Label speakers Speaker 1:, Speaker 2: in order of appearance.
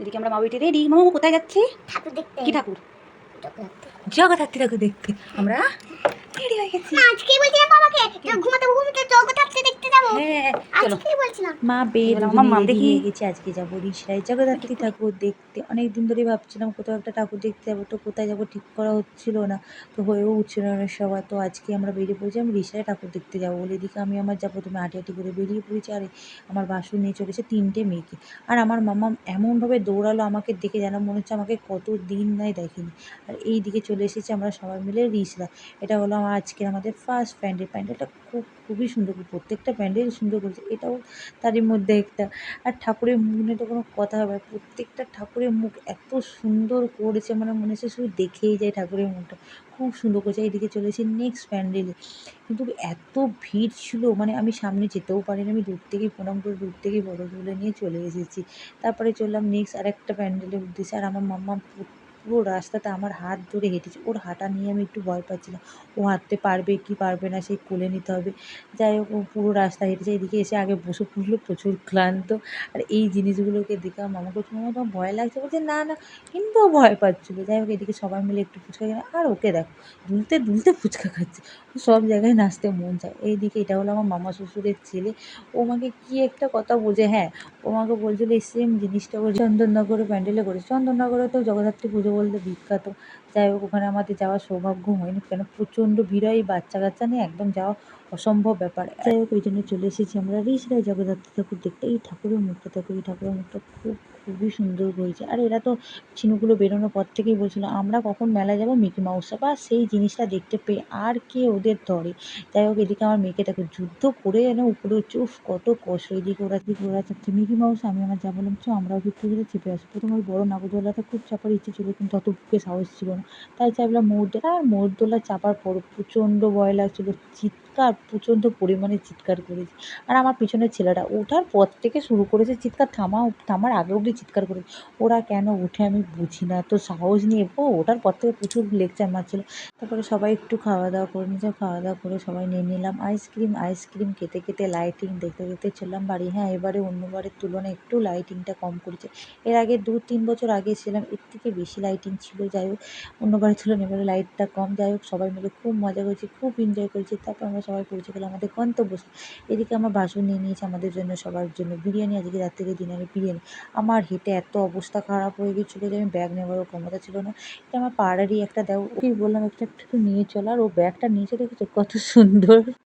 Speaker 1: এদিকে আমরা মা বেটি রেডি মামা কোথায় যাচ্ছি?
Speaker 2: ঠাকুর দেখতে।
Speaker 1: কি ঠাকুর। জগদ্ধাত্রী ঠাকুর দেখতে। আমরা রেডি হয়ে গেছি।
Speaker 2: না আজকেই বলছিলাম বাবাকে যে ঘুমাতে ঘুমাতে জগদ্ধাত্রী দেখতে যাব।
Speaker 1: হ্যাঁ
Speaker 2: আজকেই বলছিলাম।
Speaker 3: মা বের
Speaker 1: মাম দেখি।
Speaker 3: গেছে আজকে যাব রিসরায় জগদ্ধাত্রী ঠাকুর দেখতে অনেক দিন ধরে ভাবছিলাম কোথাও একটা ঠাকুর দেখতে যাব তো কোথায় যাব ঠিক করা হচ্ছিল না। তো হয়েও উঠছিল না সময় তো আজকে আমরা বেরিয়ে পড়েছি আমি রিসরায় ঠাকুর দেখতে যাব বলে এদিকে আমি আমার যাব তুমি হাঁটি করে বেরিয়ে পড়েছি আর আমার বাসু নিয়ে চলেছে তিনটে মেয়েকে। আর আমার মামা এমনভাবে দৌড়ালো আমাকে দেখে যেন মনে হচ্ছে আমাকে কত দিন নাই দেখেনি। আর এই দিকে চলে এসেছি আমরা সবাই মিলে রিসরা এটা হলো আমার আজকের আমাদের ফার্স্ট প্যান্ডেল। প্যান্ডেলটা খুব, খুবই সুন্দর প্রত্যেকটা প্যান্ডেল সুন্দর করেছে। এটাও তারই মধ্যে একটা, আর ঠাকুরের মুখ নিয়ে তো কোনো কথা হবে। প্রত্যেকটা ঠাকুরের মুখ এত সুন্দর করেছে মানে মনে হচ্ছে শুধু দেখেই যায় ঠাকুরের মুখটা। খুব সুন্দর করেছে, এইদিকে চলেছি নেক্সট প্যান্ডেলে। কিন্তু এত ভিড় ছিল মানে আমি সামনে যেতেও পারিনি, আমি দূর থেকেই প্রণাম করে, দূর থেকেই ফটো তুলে নিয়ে চলে এসেছি। তারপরে চললাম নেক্সট আরেকটা প্যান্ডেলের উদ্দেশ্যে, আর আমার মাম্মা পুরো রাস্তাতে আমার হাত ধরে হেঁটেছে ওর হাঁটা নিয়ে আমি একটু ভয় পাচ্ছিলাম। ও হাঁটতে পারবে কি পারবে না সেই কোলে নিতে হবে। যাই হোক, ও পুরো রাস্তা হেঁটেছে এদিকে এসে আগে বসে পড়ল, প্রচুর ক্লান্ত। আর এই জিনিসগুলোকে দেখে মামা বলছে, মামা, তোমার ভয় লাগছে? বলছে, না না, কিন্তু ভয় পাচ্ছিলো। যাই হোক, এদিকে সবাই মিলে একটু ফুচকা খেলাম। আর ওকে দেখো, দুলতে দুলতে ফুচকা খাচ্ছে। সব জায়গায় নাচতে মন চায়। এইদিকে এটা হলো আমার মামা শ্বশুরের ছেলে। ও আমাকে কী একটা কথা বোঝে হ্যাঁ ও আমাকে বলছিল, এই সেম জিনিসটা ও চন্দননগরে প্যান্ডেলে করেছে চন্দননগরে তো জগদ্ধাত্রী পুজো বলতে বিখ্যাত। যাই হোক, ওখানে আমাদের যাওয়ার সৌভাগ্য হয়নি। কেন? প্রচণ্ড ভিড় হয় বাচ্চা কাচ্চা নিয়ে একদম যাওয়া অসম্ভব ব্যাপার। যাই হোক ওই জন্য চলে এসেছি আমরা রিসরায় জগদ্ধাত্রী ঠাকুর দেখতে। এই ঠাকুরের মুখটা দেখো, এই ঠাকুরের মুখটা খুব, খুবই সুন্দর হয়েছে। আর, এরা তো চিনুগুলো বেরোনোর পর থেকেই বলছিল, আমরা কখন মেলায় যাব মিকি মাউসটা বা সেই জিনিসটা দেখতে পেয়ে আর কে ওদের ধরে? যাই হোক, এদিকে আমার মেয়েকে দেখো, যুদ্ধ করে যেন উপরে উঠছে। উফ, কত কষ্ট। এদিকে ওরা দিকে ওরা চাচ্ছে মিকি মাউস, আমি আমার যা বললাম চ আমরাও ঘুরতে গেলে, চেপে আসি প্রথম ওই বড় নাগরদোলাটা খুব চাপার ইচ্ছে ছিল অত বুকে সাহস ছিল না। তাই চাইলাম ময়ূরদোলা আর ময়ূরদোলা চাপার পর প্রচণ্ড ভয় লাগছিল, চিৎকার, প্রচণ্ড পরিমাণে চিৎকার করেছি। আর আমার পিছনের ছেলেটা ওঠার পর থেকে শুরু করেছে চিৎকার, থামা, থামার আগে অবধি চিৎকার করেছে। ওরা কেন ওঠে আমি বুঝি না তো সাহস নিয়ে ও ওঠার পর থেকে প্রচুর লেকচার মারছিল। তারপরে সবাই একটু খাওয়া দাওয়া করে নিয়েছে, খাওয়া দাওয়া করে সবাই নিয়ে নিলাম। আইসক্রিম আইসক্রিম খেতে খেতে লাইটিং দেখতে দেখতে চললাম বাড়ি। হ্যাঁ এবারে অন্যবারের তুলনায় একটু লাইটিংটা কম করেছে। এর আগে দু তিন বছর আগে ছিলাম এর থেকে বেশি লাইটিং ছিল যাই হোক অন্য অন্যবারের তুলনায় এবারে লাইটটা কম। যাই হোক সবাই মিলে খুব মজা করেছি, খুব এনজয় করেছি। তারপর আমরা সবাই পৌঁছে গেলাম আমাদের গন্তব্যস্থল। এদিকে আমার বাসন নিয়ে নিয়েছে আমাদের জন্য সবার জন্য বিরিয়ানি। আজকে রাত থেকে দিনের বিরিয়ানি। আমার হেঁটে এত অবস্থা খারাপ হয়ে গেছিল যে আমি ব্যাগ নেওয়ারও ক্ষমতা ছিল না। এটা আমার পাড়ারই একটা দেও। ওকেই বললাম, একটা একটু নিয়ে চল। আর ও ব্যাগটা নিয়েছে, দেখেছ? কত সুন্দর।